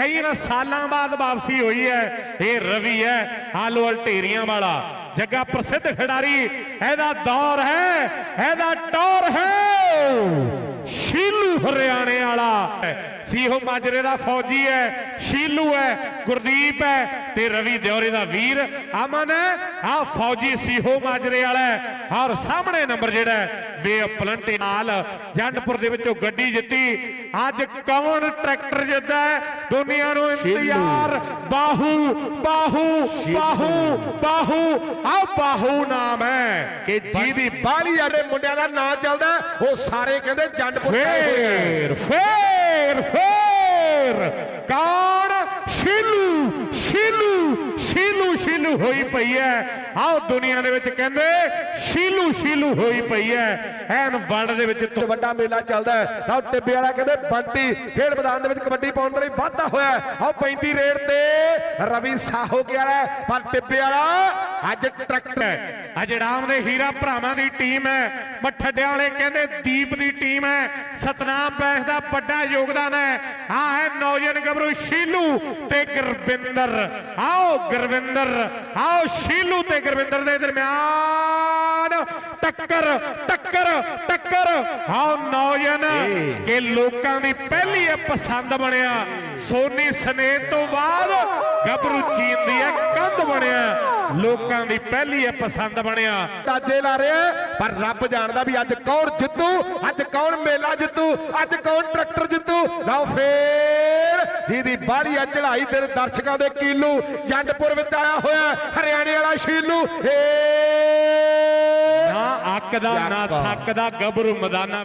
ਕਈ ਸਾਲਾਂ ਬਾਅਦ ਵਾਪਸੀ ਹੋਈ ਹੈ, ਇਹ ਰਵੀ ਹੈ, ਆਲੂ ਢੇਰੀਆਂ ਵਾਲਾ। ਜੱਗਾ ਪ੍ਰਸਿੱਧ ਖਿਡਾਰੀ, ਇਹਦਾ ਦੌਰ ਹੈ, ਇਹਦਾ ਟੌਰ ਹੈ। ਸੀਹੋ ਮਾਜਰੇ ਦਾ ਫੌਜੀ ਹੈ ਸ਼ੀਲੂ ਹੈ ਗੁਰਦੀਪ ਹੈ ਤੇ ਰਵੀ ਦਿਉਰੇ ਦਾ ਵੀਰ। ਅਮਨ ਆ ਫੌਜੀ ਸੀਹੋ ਮਾਜਰੇ ਵਾਲਾ ਔਰ ਸਾਹਮਣੇ ਨੰਬਰ ਜਿਹੜਾ ਹੈ ਬੇਅਪਲੰਟੇ ਨਾਲ ਜੰਡਪੁਰ ਦੇ ਵਿੱਚੋਂ ਗੱਡੀ ਜਿੱਤੀ। ਅੱਜ ਕੌਣ ਟਰੈਕਟਰ ਜਿੱਤਦਾ ਹੈ? ਦੁਨੀਆ ਨੂੰ ਇੰਤਜ਼ਾਰ। ਬਾਹੂ ਬਾਹੂ ਬਾਹੂ ਬਾਹੂ। ਆ ਬਾਹੂ ਨਾਮ ਹੈ। ਕਿ ਜਿਹਦੀ ਬਾਹਲੀ ਜਿਹੜੇ ਮੁੰਡਿਆਂ ਦਾ ਨਾਂ ਚੱਲਦਾ ਉਹ ਸਾਰੇ ਕਹਿੰਦੇ ਜੰਡਪੁਰ। ਫੇਰ ਫੇਰ। ਫੇਰ ਕੌਣ ਸ਼ੀਲੂ ਸ਼ੀਲੂ ਸ਼ੀਲੂ ਹੋਈ ਪਈ ਹੈ। ਆਓ ਦੁਨੀਆ ਦੇ ਵਿੱਚ ਕਹਿੰਦੇ ਸ਼ੀਲੂ ਸ਼ੀਲੂ ਹੋਈ ਪਈ ਹੈ। ਐਨ ਵਰਲਡ ਦੇ ਵਿੱਚ ਵੱਡਾ ਮੇਲਾ ਚੱਲਦਾ ਹੈ ਤਾਂ ਟਿੱਬੇ ਵਾਲਾ ਕਹਿੰਦੇ ਬੰਟੀ ਖੇਡ ਮੈਦਾਨ ਦੇ ਵਿੱਚ ਕਬੱਡੀ ਪਾਉਣ ਦੇ ਲਈ ਵਾਧਾ ਹੋਇਆ। ਆਹ 35 ਰੇਡ ਤੇ ਰਵੀ ਸਾਹੋ ਕੇ ਵਾਲਾ ਪਰ ਟਿੱਬੇ ਵਾਲਾ ਅੱਜ ਟਰੈਕਟਰ ਹੈ। ਅਜ ਰਾਮ ਦੇ ਹੀਰਾ ਭਰਾਵਾਂ ਦੀ ਟੀਮ ਹੈ। ਮੱਠੜਿਆਂ ਵਾਲੇ ਕਹਿੰਦੇ ਦੀਪ ਦੀ ਟੀਮ ਹੈ। ਸਤਨਾਮ ਬੈਂਸ ਦਾ ਵੱਡਾ ਯੋਗਦਾਨ ਹੈ। ਆ ਹੈ ਨੌਜਵਾਨ ਗੱਭਰੂ ਸ਼ੀਲੂ ਤੇ ਗੁਰਵਿੰਦਰ। ਆਓ ਗੁਰਵਿੰਦਰ ਆਓ ਸ਼ੀਲੂ ਤੇ ਗੁਰਵਿੰਦਰ ਦੇ ਦਰਮਿਆਨ। ਟੱਕਰ ਟੱਕਰ ਟੱਕਰ। ਆਓ ਨੌਜਵਾਨ, ਕਿ ਲੋਕਾਂ ਦੀ ਪਹਿਲੀ ਇਹ ਪਸੰਦ ਬਣਿਆ। ਸੋਨੀ ਸਨੇਹ ਤੋਂ ਬਾਅਦ ਗੱਭਰੂ ਚੀਨ ਦੀ ਇਹ ਕੰਧ ਬਣਿਆ। ਲੋਕਾਂ ਦੀ ਪਹਿਲੀ ਇਹ ਪਸੰਦ ਬਣਿਆ। ਤਾਜੇ ਲਾ ਰਿਹਾ ਪਰ ਰੱਬ ਜਾਣਦਾ ਵੀ ਅੱਜ ਕੌਣ ਜਿੱਤੂ, ਅੱਜ ਕੌਣ ਮੇਲਾ ਜਿੱਤੂ, ਅੱਜ ਕੌਣ ਟਰੈਕਟਰ ਜਿੱਤੂ। ਲਓ ਫੇਰ। ਜਿਹਦੀ ਬਾਹਲੀ ਆ ਚੜਾਈ ਦੇ ਦਰਸ਼ਕਾਂ ਦੇ ਕੀਲੂ ਜੰਡਪੁਰ ਵਿੱਚ ਆਇਆ ਹੋਇਆ ਹਰਿਆਣੇ ਵਾਲਾ ਸ਼ੀਲੂ ਏ ਨਾ ਅੱਕ ਦਾ ਨਾ ਥੱਕ ਦਾ ਗੱਭਰੂ ਮੈਦਾਨਾਂ